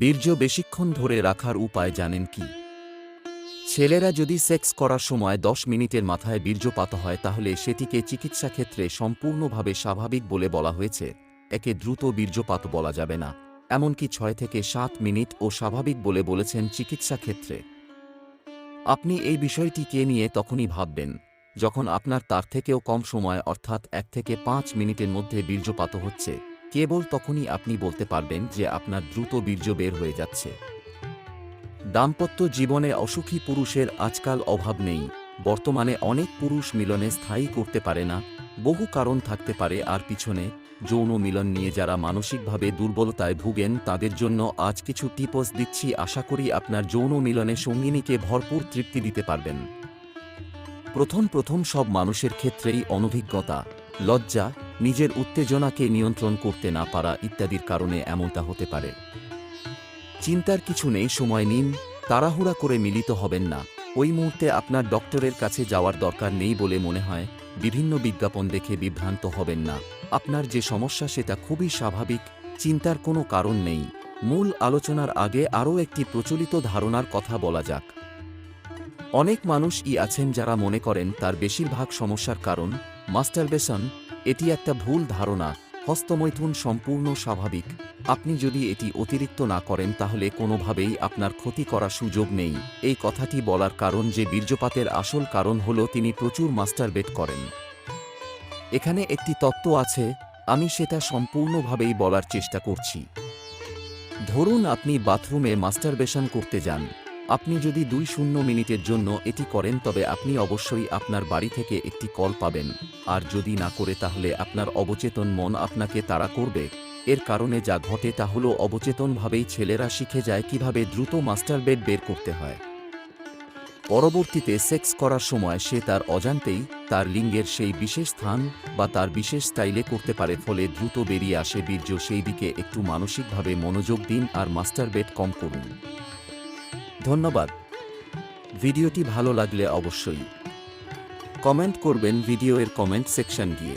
বীর্য বেশিক্ষণ ধরে রাখার উপায় জানেন কি? ছেলেরা যদি সেক্স করার সময় দশ মিনিটের মাথায় বীর্যপাত হয়, তাহলে সেটিকে চিকিৎসা ক্ষেত্রে সম্পূর্ণভাবে স্বাভাবিক বলে বলা হয়েছে। একে দ্রুত বীর্যপাত বলা যাবে না। এমনকি ছয় থেকে সাত মিনিট ও স্বাভাবিক বলে বলেছেন চিকিৎসা ক্ষেত্রে আপনি এই বিষয়টিকে নিয়ে তখনই ভাববেন, যখন আপনার তার থেকেও কম সময়, অর্থাৎ এক থেকে পাঁচ মিনিটের মধ্যে বীর্যপাত হচ্ছে। কেবল তখনই আপনি বলতে পারবেন যে আপনার দ্রুত বীর্য বের হয়ে যাচ্ছে। দাম্পত্য জীবনে অসুখী পুরুষের আজকাল অভাব নেই। বর্তমানে অনেক পুরুষ মিলনে স্থায়ী করতে পারে না। বহু কারণ থাকতে পারে আর পিছনে যৌন মিলন নিয়ে যারা মানসিকভাবে দুর্বলতায় ভুগেন তাদের জন্য আজ কিছু টিপস দিচ্ছি। আশা করি আপনার যৌন মিলনে সঙ্গিনীকে ভরপুর তৃপ্তি দিতে পারবেন। প্রথম প্রথম সব মানুষের ক্ষেত্রেই অনভিজ্ঞতা, লজ্জা নিজের উত্তেজনাকে নিয়ন্ত্রণ করতে না পারা ইত্যাদির কারণে এমনটা হতে পারে। চিন্তার কিছু নেই, সময় নিন, তাড়াহুড়া করে মিলিত হবেন না। ওই মুহূর্তে আপনার ডক্টরের কাছে যাওয়ার দরকার নেই বলে মনে হয়, বিভিন্ন বিজ্ঞাপন দেখে বিভ্রান্ত হবেন না। আপনার যে সমস্যা সেটা খুবই স্বাভাবিক, চিন্তার কোনো কারণ নেই। মূল আলোচনার আগে আরও একটি প্রচলিত ধারণার কথা বলা যাক। অনেক মানুষই আছেন যারা মনে করেন তার বেশিরভাগ সমস্যার কারণ, মাস্টারবেশন এটি একটা ভুল ধারণা, হস্তমৈথুন সম্পূর্ণ স্বাভাবিক। আপনি যদি এটি অতিরিক্ত না করেন তাহলে কোনোভাবেই আপনার ক্ষতি করার সুযোগ নেই। এই কথাটি বলার কারণ যে বীর্যপাতের আসল কারণ হল তিনি প্রচুর মাস্টারবেট করেন। এখানে একটি তত্ত্ব আছে, আমি সেটা সম্পূর্ণভাবেই বলার চেষ্টা করছি। ধরুন আপনি বাথরুমে মাস্টারবেশন করতে যান। আপনি যদি দুই শূন্য মিনিটের জন্য এটি করেন, তবে আপনি অবশ্যই আপনার বাড়ি থেকে একটি কল পাবেন। আর যদি না করে, তাহলে আপনার অবচেতন মন আপনাকে তাড়া করবে। এর কারণে যা ঘটে, তা হল অবচেতনভাবেই ছেলেরা শিখে যায় কীভাবে দ্রুত মাস্টার বেড বের করতে হয়। পরবর্তীতে সেক্স করার সময় সে তার অজান্তেই তার লিঙ্গের সেই বিশেষ স্থান বা তার বিশেষ স্টাইলে করতে পারে, ফলে দ্রুত বেরিয়ে আসে বীর্য। সেই দিকে একটু মানসিকভাবে মনোযোগ দিন আর মাস্টার বেড কম করুন। ধন্যবাদ। ভিডিওটি ভালো লাগলে অবশ্যই কমেন্ট করবেন ভিডিওর কমেন্ট সেকশন গিয়ে।